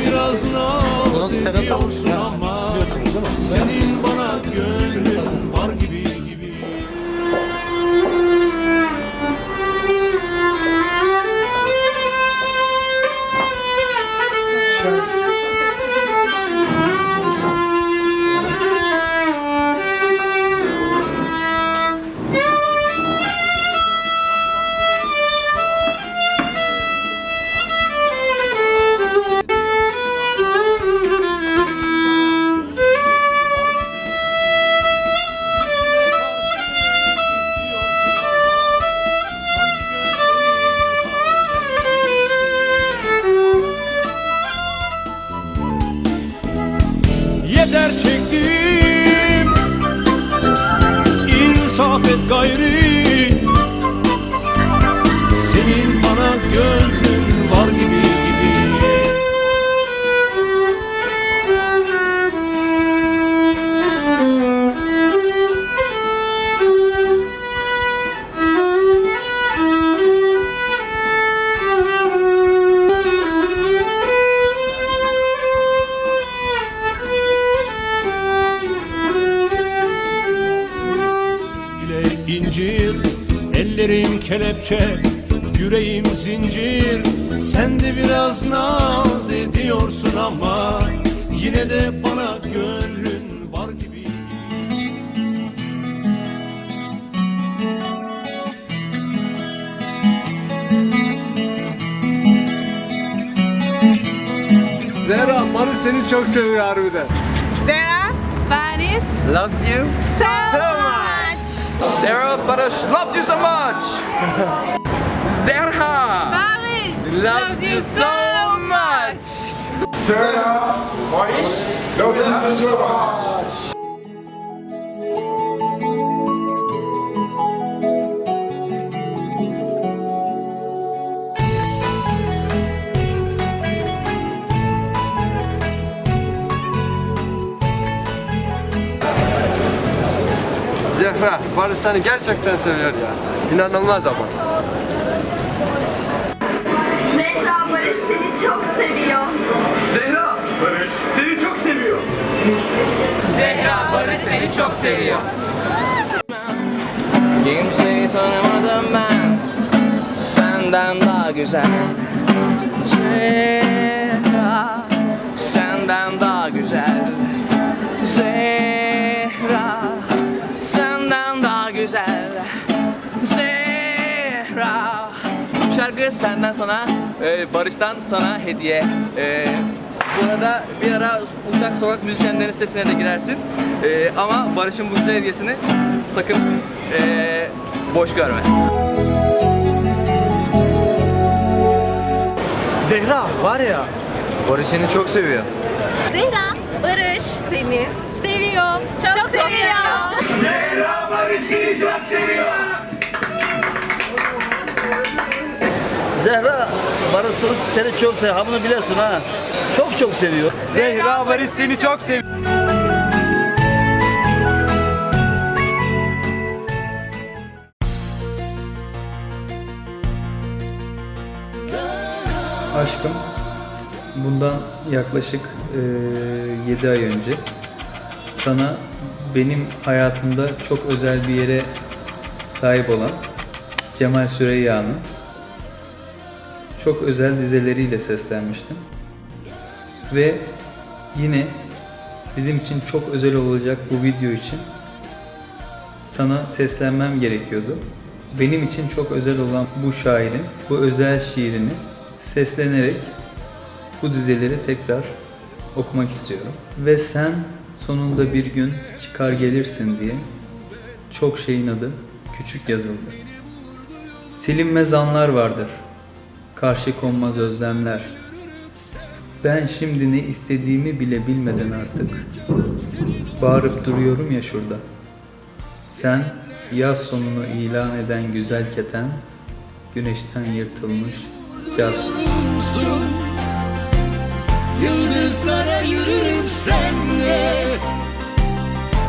Sanki biraz İnsaf et gayri kelepçe Yüreğim zincir Sen de biraz naz ediyorsun ama Yine de bana gönlün var gibi Zehra, Barış seni çok seviyor harbiden. Sarah, Vanis, Loves you. so, So. Sarah, Barış loves you so much. Zehra Vanis loves you so much. Sarah, Barış, love you so much. Zehra, Barış seni gerçekten seviyor ya. İnanılmaz ama. Zehra Barış seni çok seviyor. Zehra, Barış seni çok seviyor. Zehra Barış seni çok seviyor. Kimseyi tanımadım ben Senden daha güzel Zehra Senden daha güzel şarkı senden sana e, Barış'tan sana hediye. E, Bu arada bir ara Uşak Sokak Müzisyenleri sitesine de girersin. E, Ama Barış'ın bu güzel hediyesini sakın e, boş görme. Zehra var ya, Barış seni çok seviyor. Zehra Barış. Seni seviyor. Çok, seviyor. Zehra Barış seni çok seviyor. Ha bunu biliyorsun ha. Çok çok seviyor. Zehra Barış seni çok seviyor. Aşkım bundan yaklaşık 7 ay önce sana benim hayatımda çok özel bir yere sahip olan Cemal Süreyya'nın çok özel dizeleriyle seslenmiştim. Ve yine bizim için çok özel olacak bu video için sana seslenmem gerekiyordu. Benim için çok özel olan bu şairin bu özel şiirini seslenerek bu dizeleri tekrar okumak istiyorum. Ve sen sonunda bir gün çıkar gelirsin diye çok şeyin adı küçük yazıldı. Silinmez anlar vardır. Karşı konmaz özlemler. Ben şimdi ne istediğimi bile bilmeden artık bağırıp duruyorum ya şurada. Sen yaz sonunu ilan eden güzel keten, güneşten yırtılmış caz. Yıldızlara yürürüm senle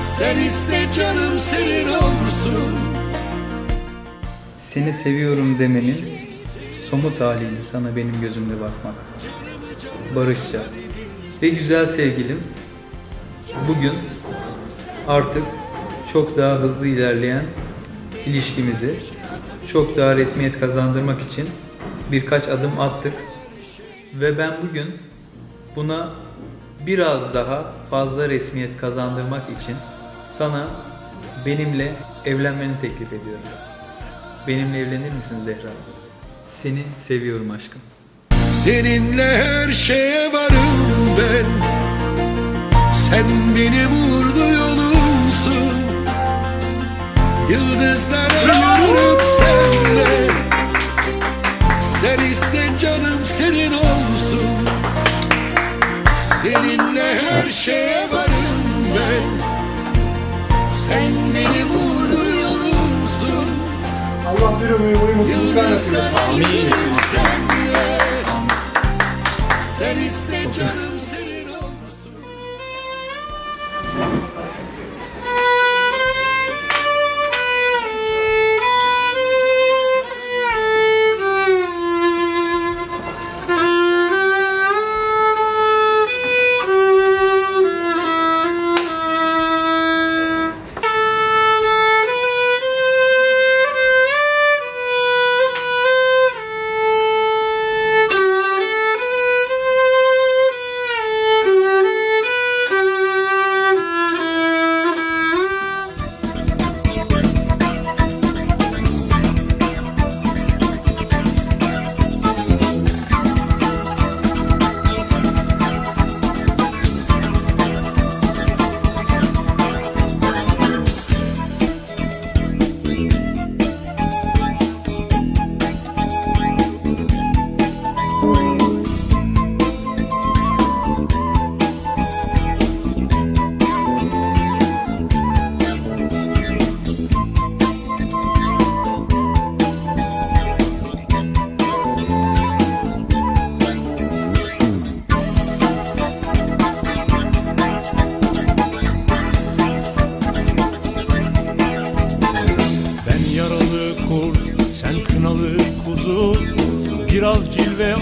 Sen iste canım senin olsun Seni seviyorum demenin somut haliyle sana benim gözümde bakmak. Barışça. Ve güzel sevgilim, bugün artık çok daha hızlı ilerleyen ilişkimizi çok daha resmiyet kazandırmak için birkaç adım attık. Ve ben bugün buna biraz daha fazla resmiyet kazandırmak için sana benimle evlenmeni teklif ediyorum. Benimle evlenir misin Zehra? Seni seviyorum aşkım. Seninle her şeye varım ben. Sen benim uğurlu yolumsun. Yıldızlara yürürüm senle Allah bir ömür boyu mutluluklar nasip senle Sen iste canım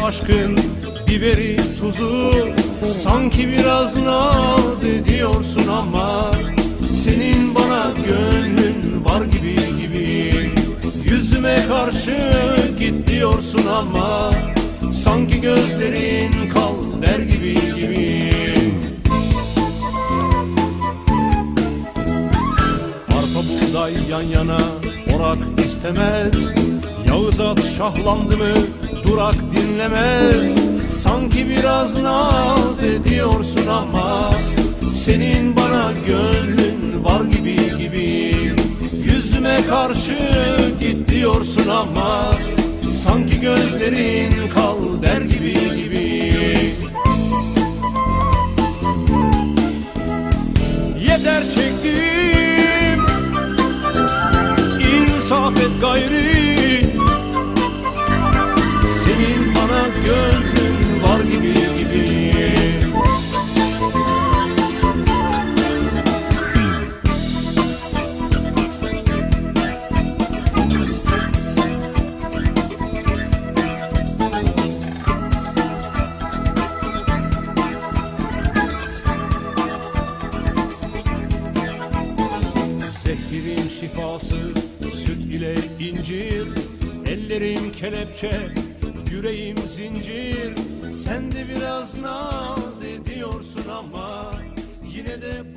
aşkın biberi tuzu. Sanki biraz naz ediyorsun ama Senin bana gönlün var gibi gibi. Yüzüme karşı git diyorsun ama Sanki gözlerin kal der gibi gibi. Arpa buğday yan yana orak istemez. Yağız at şahlandı mı durak dinlemez. Sanki biraz naz ediyorsun ama Senin bana gönlün var gibi gibi. Yüzüme karşı git diyorsun ama Sanki gözlerin Zehirin şifası süt ile incir. Ellerim kelepçe, yüreğim zincir. Sen de biraz naz ediyorsun ama Yine de